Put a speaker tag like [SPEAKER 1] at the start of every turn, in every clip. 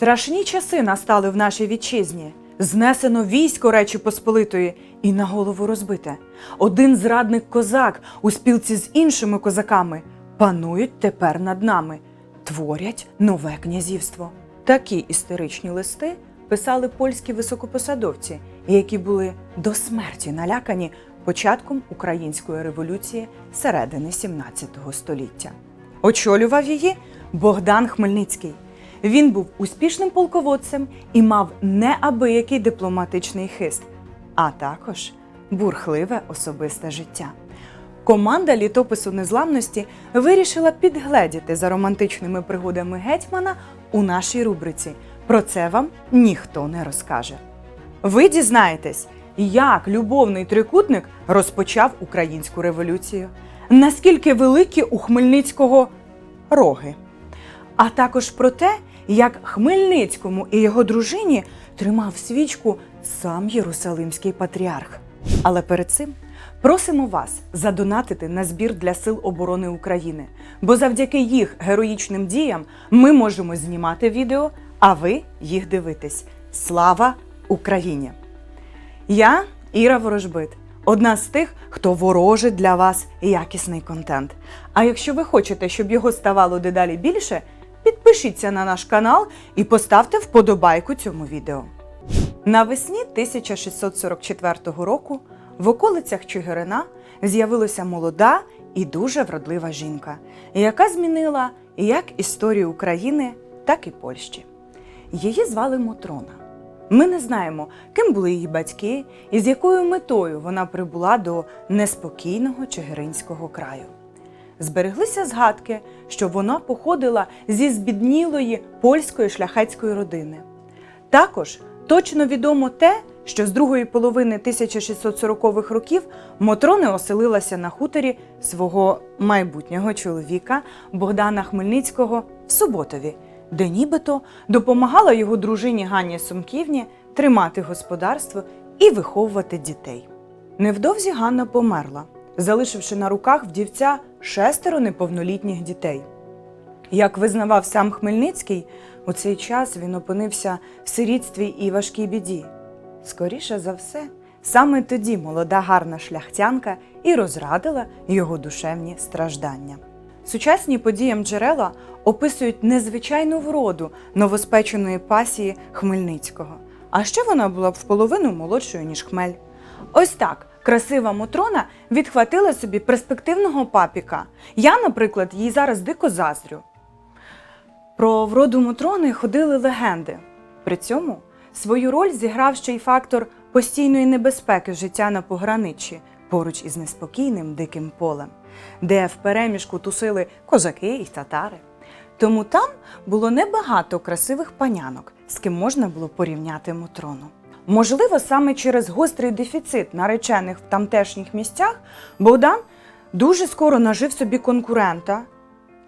[SPEAKER 1] Страшні часи настали в нашій вітчизні. Знесено військо Речі Посполитої і на голову розбите. Один зрадник козак у спілці з іншими козаками панують тепер над нами, творять нове князівство. Такі історичні листи писали польські високопосадовці, які були до смерті налякані початком української революції середини 17 століття. Очолював її Богдан Хмельницький. Він був успішним полководцем і мав неабиякий дипломатичний хист, а також бурхливе особисте життя. Команда літопису незламності вирішила підгледіти за романтичними пригодами гетьмана у нашій рубриці. Про це вам ніхто не розкаже. Ви дізнаєтесь, як любовний трикутник розпочав українську революцію, наскільки великі у Хмельницького роги, а також про те, як Хмельницькому і його дружині тримав свічку сам Єрусалимський патріарх. Але перед цим просимо вас задонатити на збір для Сил оборони України, бо завдяки їх героїчним діям ми можемо знімати відео, а ви їх дивитесь. Слава Україні! Я Іра Ворожбит, одна з тих, хто ворожить для вас якісний контент. А якщо ви хочете, щоб його ставало дедалі більше, підпишіться на наш канал і поставте вподобайку цьому відео. Навесні 1644 року в околицях Чигирина з'явилася молода і дуже вродлива жінка, яка змінила як історію України, так і Польщі. Її звали Мотрона. Ми не знаємо, ким були її батьки і з якою метою вона прибула до неспокійного Чигиринського краю. Збереглися згадки, що вона походила зі збіднілої польської шляхетської родини. Також точно відомо те, що з другої половини 1640-х років Мотрона оселилася на хуторі свого майбутнього чоловіка Богдана Хмельницького в Суботові, де нібито допомагала його дружині Ганні Сумківні тримати господарство і виховувати дітей. Невдовзі Ганна померла, залишивши на руках вдівця шестеро неповнолітніх дітей. Як визнавав сам Хмельницький, у цей час він опинився в сирітстві і важкій біді. Скоріше за все, саме тоді молода гарна шляхтянка і розрадила його душевні страждання. Сучасні подіям джерела описують незвичайну вроду новоспеченої пасії Хмельницького. А ще вона була в половину молодшою, ніж хмель. Ось так красива Мотрона відхватила собі перспективного папіка. Я, наприклад, їй зараз дико заздрю. Про вроду Мотрони ходили легенди. При цьому свою роль зіграв ще й фактор постійної небезпеки життя на пограниччі поруч із неспокійним диким полем, де впереміжку тусили козаки і татари. Тому там було небагато красивих панянок, з ким можна було порівняти Мотрону. Можливо, саме через гострий дефіцит наречених в тамтешніх місцях Богдан дуже скоро нажив собі конкурента,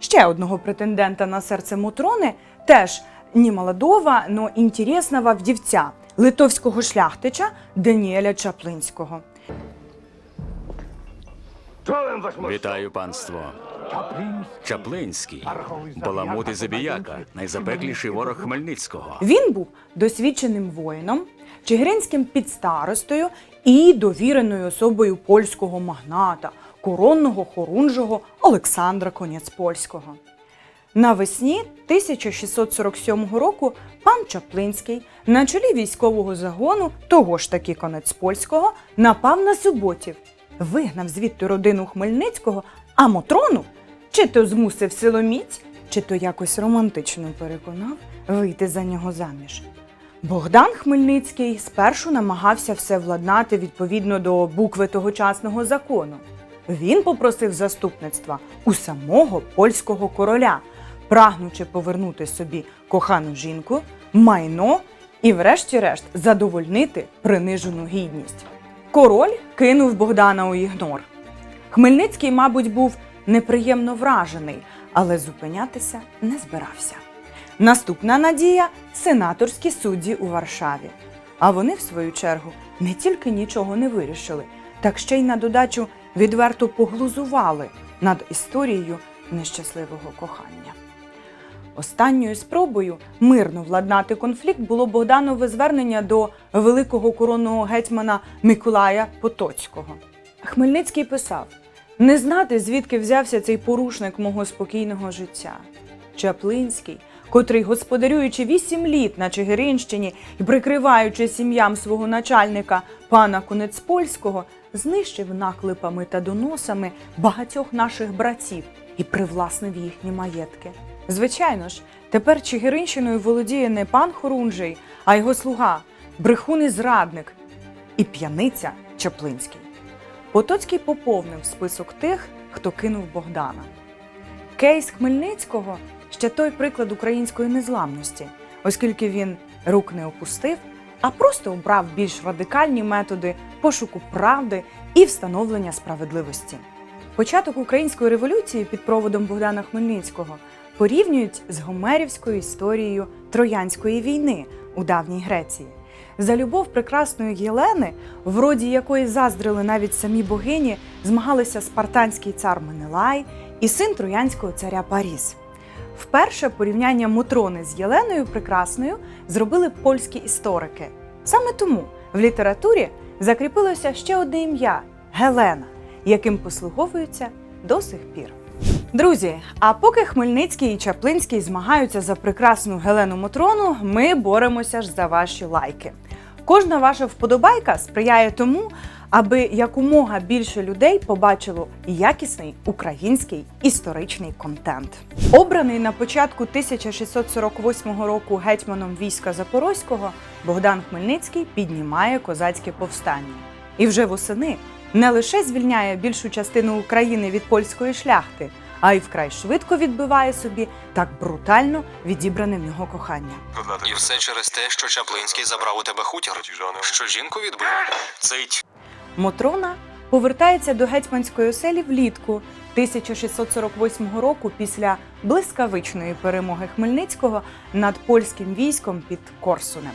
[SPEAKER 1] ще одного претендента на серце Мотрони, теж немолодого, но інтересного вдівця литовського шляхтича Даніеля Чаплинського.
[SPEAKER 2] Вітаю панство. Чаплинський, баламут і забіяка, найзапекліший ворог Хмельницького.
[SPEAKER 1] Він був досвідченим воїном, чигиринським підстаростою і довіреною особою польського магната, коронного хорунжого Олександра Конецпольського. Навесні 1647 року пан Чаплинський на чолі військового загону того ж таки Конецпольського напав на суботів, вигнав звідти родину Хмельницького, а Мотрону чи то змусив силоміць, чи то якось романтично переконав вийти за нього заміж. Богдан Хмельницький спершу намагався все владнати відповідно до букви тогочасного закону. Він попросив заступництва у самого польського короля, прагнучи повернути собі кохану жінку, майно і, врешті-решт, задовольнити принижену гідність. Король кинув Богдана у ігнор. Хмельницький, мабуть, був неприємно вражений, але зупинятися не збирався. Наступна надія сенаторські судді у Варшаві. А вони, в свою чергу, не тільки нічого не вирішили, так ще й на додачу відверто поглузували над історією нещасливого кохання. Останньою спробою мирно владнати конфлікт було Богданове звернення до великого коронного гетьмана Миколая Потоцького. Хмельницький писав: не знати, звідки взявся цей порушник мого спокійного життя. Чаплинський, котрий, господарюючи вісім літ на Чигиринщині і прикриваючи сім'ям свого начальника пана Конецпольського, знищив наклепами та доносами багатьох наших братів і привласнив їхні маєтки. Звичайно ж, тепер Чигиринщиною володіє не пан Хорунжий, а його слуга, брехун і зрадник і п'яниця Чаплинський. Потоцький поповнив список тих, хто кинув Богдана. Кейс Хмельницького ще той приклад української незламності, оскільки він рук не опустив, а просто обрав більш радикальні методи пошуку правди і встановлення справедливості. Початок української революції під проводом Богдана Хмельницького порівнюють з гомерівською історією Троянської війни у давній Греції. За любов прекрасної Єлени, в роді якої заздрили навіть самі богині, змагалися спартанський цар Менелай і син троянського царя Паріс. Вперше порівняння Мотрони з Єленою Прекрасною зробили польські історики. Саме тому в літературі закріпилося ще одне ім'я Гелена, яким послуговуються до сих пір. Друзі, а поки Хмельницький і Чаплинський змагаються за прекрасну Гелену Мотрону, ми боремося ж за ваші лайки. Кожна ваша вподобайка сприяє тому, аби якомога більше людей побачило якісний український історичний контент. Обраний на початку 1648 року гетьманом війська Запорозького, Богдан Хмельницький піднімає козацьке повстання. І вже восени не лише звільняє більшу частину України від польської шляхти, а й вкрай швидко відбиває собі так брутально відібране в нього кохання.
[SPEAKER 3] І все через те, що Чаплинський забрав у тебе хутір, що жінку відбив. Цить.
[SPEAKER 1] Мотрона повертається до гетьманської оселі влітку 1648 року після блискавичної перемоги Хмельницького над польським військом під Корсунем.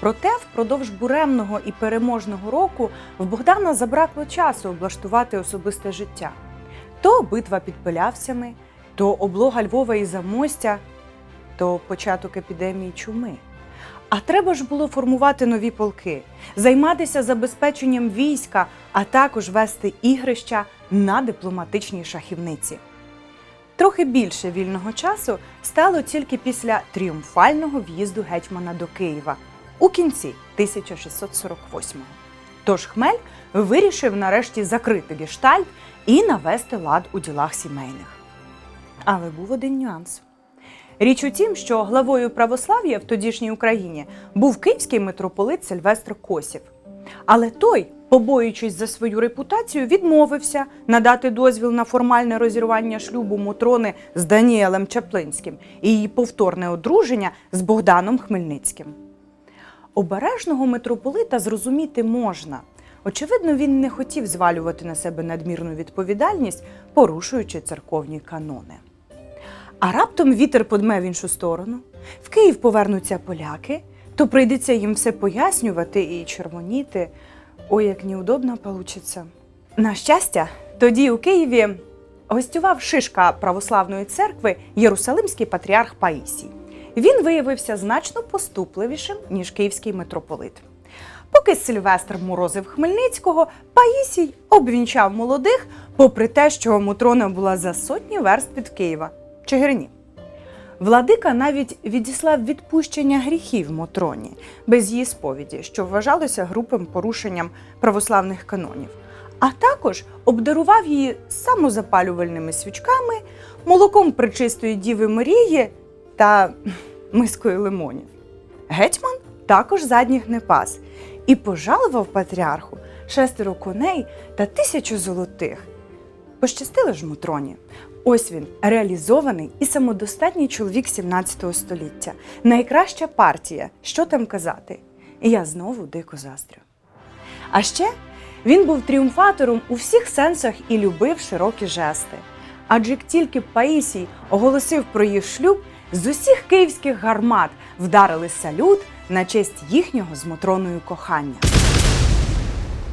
[SPEAKER 1] Проте впродовж буремного і переможного року в Богдана забракло часу облаштувати особисте життя. То битва під Пилявцями, то облога Львова і Замостя, то початок епідемії чуми. А треба ж було формувати нові полки, займатися забезпеченням війська, а також вести ігрища на дипломатичній шахівниці. Трохи більше вільного часу стало тільки після тріумфального в'їзду гетьмана до Києва у кінці 1648-го. Тож Хмель вирішив нарешті закрити гештальт і навести лад у ділах сімейних. Але був один нюанс. Річ у тім, що главою православ'я в тодішній Україні був київський митрополит Сильвестр Косів. Але той, побоюючись за свою репутацію, відмовився надати дозвіл на формальне розірвання шлюбу Мотрони з Даніелем Чаплинським і її повторне одруження з Богданом Хмельницьким. Обережного митрополита зрозуміти можна. Очевидно, він не хотів звалювати на себе надмірну відповідальність, порушуючи церковні канони. А раптом вітер подме в іншу сторону, в Київ повернуться поляки, то прийдеться їм все пояснювати і червоніти. Ой, як неудобно получиться. На щастя, тоді у Києві гостював шишка православної церкви Єрусалимський патріарх Паїсій. Він виявився значно поступливішим, ніж київський митрополит. Поки Сильвестр морозив Хмельницького, Паїсій обвінчав молодих, попри те, що Мотрона була за сотні верст від Києва Чигирині. Владика навіть відіслав відпущення гріхів Мотроні без її сповіді, що вважалося грубим порушенням православних канонів, а також обдарував її самозапалювальними свічками, молоком причистої Діви Марії та мискою лимонів. Гетьман також задніх не пас і пожалував патріарху шестеро коней та тисячу золотих. Пощастило ж Мотроні. Ось він реалізований і самодостатній чоловік 17 століття. Найкраща партія, що там казати. І я знову дико заздрю. А ще він був тріумфатором у всіх сенсах і любив широкі жести. Адже як тільки Паїсій оголосив про їх шлюб, з усіх київських гармат вдарили салют на честь їхнього з Мотроною кохання.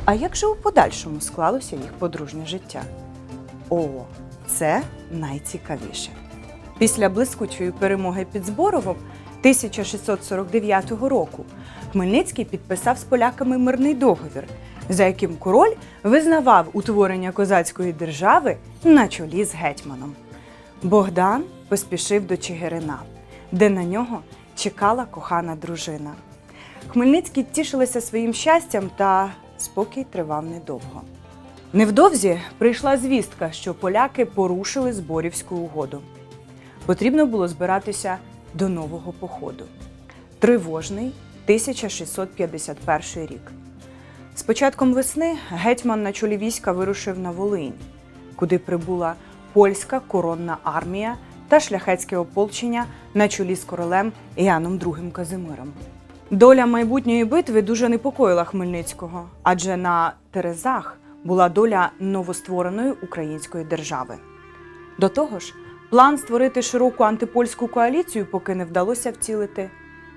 [SPEAKER 1] А як же у подальшому склалося їх подружнє життя? О, це найцікавіше. Після блискучої перемоги під Зборовом 1649 року Хмельницький підписав з поляками мирний договір, за яким король визнавав утворення козацької держави на чолі з гетьманом. Богдан поспішив до Чигирина, де на нього чекала кохана дружина. Хмельницькі тішилися своїм щастям, та спокій тривав недовго. Невдовзі прийшла звістка, що поляки порушили зборівську угоду. Потрібно було збиратися до нового походу. Тривожний 1651 рік. З початком весни гетьман на чолі війська вирушив на Волинь, куди прибула польська коронна армія та шляхетське ополчення на чолі з королем Яном II Казимиром. Доля майбутньої битви дуже непокоїла Хмельницького, адже на Терезах була доля новоствореної української держави. До того ж, план створити широку антипольську коаліцію поки не вдалося вцілити.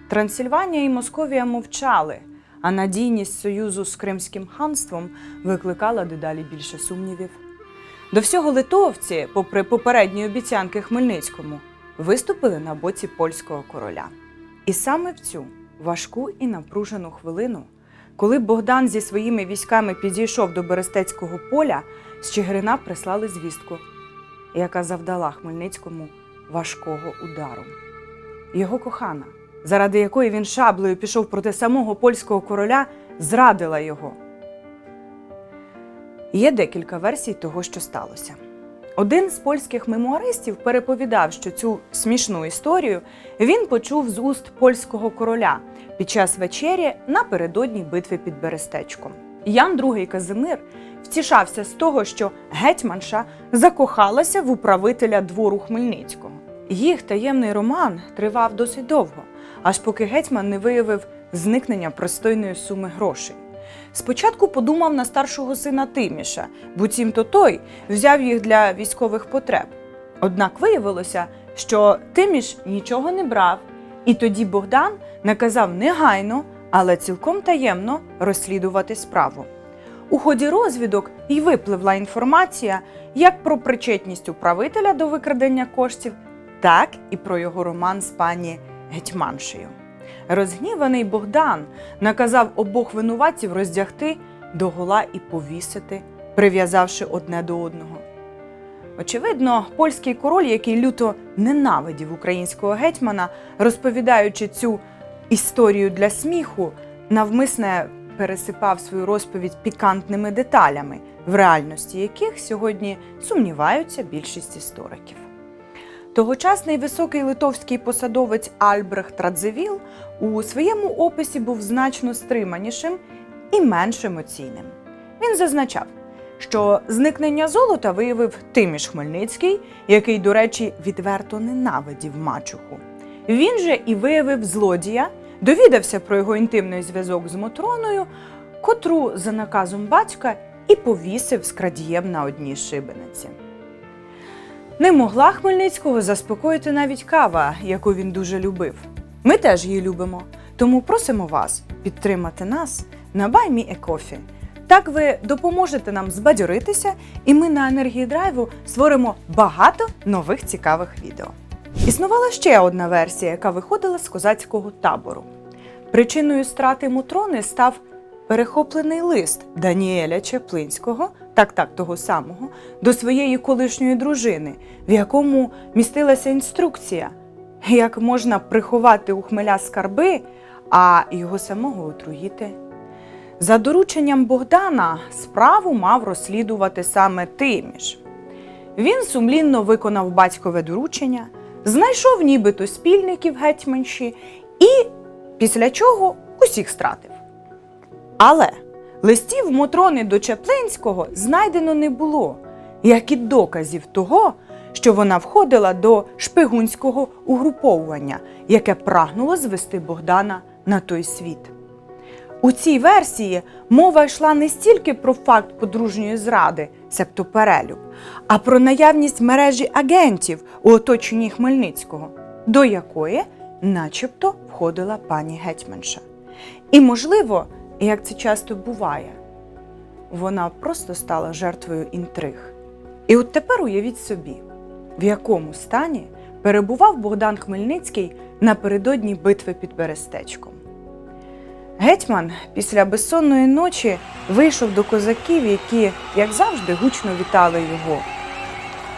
[SPEAKER 1] Трансильванія і Московія мовчали, а надійність союзу з Кримським ханством викликала дедалі більше сумнівів. До всього литовці, попри попередні обіцянки Хмельницькому, виступили на боці польського короля. І саме в цю важку і напружену хвилину, коли Богдан зі своїми військами підійшов до Берестецького поля, з Чигирина прислали звістку, яка завдала Хмельницькому важкого удару. Його кохана, заради якої він шаблею пішов проти самого польського короля, зрадила його. Є декілька версій того, що сталося. Один з польських мемуаристів переповідав, що цю смішну історію він почув з уст польського короля під час вечері напередодні битви під Берестечком. Ян II Казимир втішався з того, що гетьманша закохалася в управителя двору Хмельницького. Їх таємний роман тривав досить довго, аж поки гетьман не виявив зникнення простойної суми грошей. Спочатку подумав на старшого сина Тиміша, буцімто той взяв їх для військових потреб. Однак виявилося, що Тиміш нічого не брав, і тоді Богдан наказав негайно, але цілком таємно розслідувати справу. У ході розвідок й випливла інформація як про причетність управителя до викрадення коштів, так і про його роман з пані Гетьманшею. Розгніваний Богдан наказав обох винуватців роздягти догола і повісити, прив'язавши одне до одного. Очевидно, польський король, який люто ненавидів українського гетьмана, розповідаючи цю історію для сміху, навмисне пересипав свою розповідь пікантними деталями, в реальності яких сьогодні сумніваються більшість істориків. Тогочасний високий литовський посадовець Альбрехт Радзивіл у своєму описі був значно стриманішим і менш емоційним. Він зазначав, що зникнення золота виявив Тиміш Хмельницький, який, до речі, відверто ненавидів мачуху. Він же і виявив злодія, довідався про його інтимний зв'язок з Мотроною, котру за наказом батька і повісив з крадієм на одній шибениці. Не могла Хмельницького заспокоїти навіть кава, яку він дуже любив. Ми теж її любимо, тому просимо вас підтримати нас на Баймі Coffee. Так ви допоможете нам збадьоритися, і ми на енергії драйву створимо багато нових цікавих відео. Існувала ще одна версія, яка виходила з козацького табору. Причиною страти Мутрони став перехоплений лист Даніеля Чеплинського, так так того самого, до своєї колишньої дружини, в якому містилася інструкція, як можна приховати у хмеля скарби, а його самого отруїти. За дорученням Богдана справу мав розслідувати саме Тиміш. Він сумлінно виконав батькове доручення, знайшов нібито спільників гетьманші і після чого усіх стратив. Але листів Мотрони до Чеплинського знайдено не було, як і доказів того, що вона входила до шпигунського угруповування, яке прагнуло звести Богдана на той світ. У цій версії мова йшла не стільки про факт подружньої зради, себто перелюб, а про наявність мережі агентів у оточенні Хмельницького, до якої, начебто, входила пані гетьманша. І, можливо, як це часто буває, вона просто стала жертвою інтриг. І от тепер уявіть собі, в якому стані перебував Богдан Хмельницький напередодні битви під Берестечком. Гетьман після безсонної ночі вийшов до козаків, які, як завжди, гучно вітали його,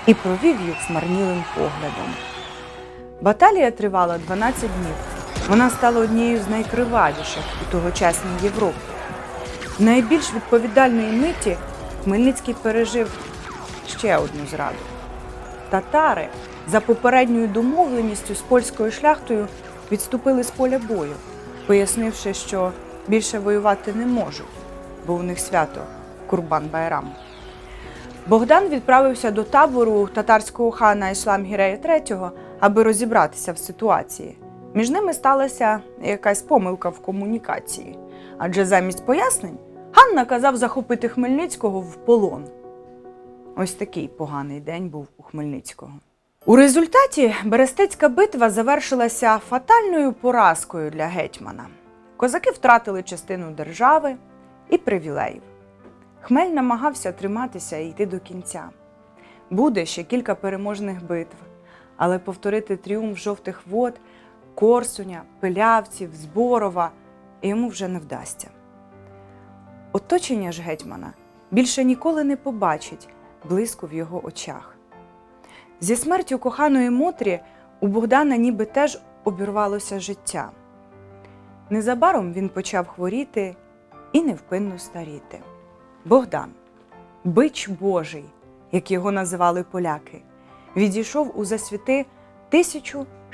[SPEAKER 1] і провів їх змарнілим поглядом. Баталія тривала 12 днів. Вона стала однією з найкривавіших у тогочасній Європі. Найбільш відповідальної миті Хмельницький пережив ще одну зраду. Татари за попередньою домовленістю з польською шляхтою відступили з поля бою, пояснивши, що більше воювати не можуть, бо у них свято Курбан Байрам. Богдан відправився до табору татарського хана Іслам Гірея III, аби розібратися в ситуації. Між ними сталася якась помилка в комунікації, адже замість пояснень хан наказав захопити Хмельницького в полон. Ось такий поганий день був у Хмельницького. У результаті Берестецька битва завершилася фатальною поразкою для гетьмана. Козаки втратили частину держави і привілеїв. Хмель намагався триматися і йти до кінця. Буде ще кілька переможних битв, але повторити тріумф жовтих вод, Корсуня, Пилявців, Зборова йому вже не вдасться. Оточення ж гетьмана більше ніколи не побачить блиску в його очах. Зі смертю коханої Мотрі у Богдана ніби теж обірвалося життя. Незабаром він почав хворіти і невпинно старіти. Богдан, бич Божий, як його називали поляки, відійшов у засвіти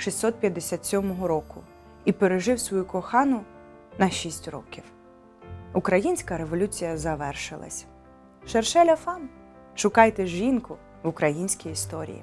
[SPEAKER 1] 1657 року і пережив свою кохану на 6 років. Українська революція завершилась. Шершеля фам. Шукайте жінку в українській історії.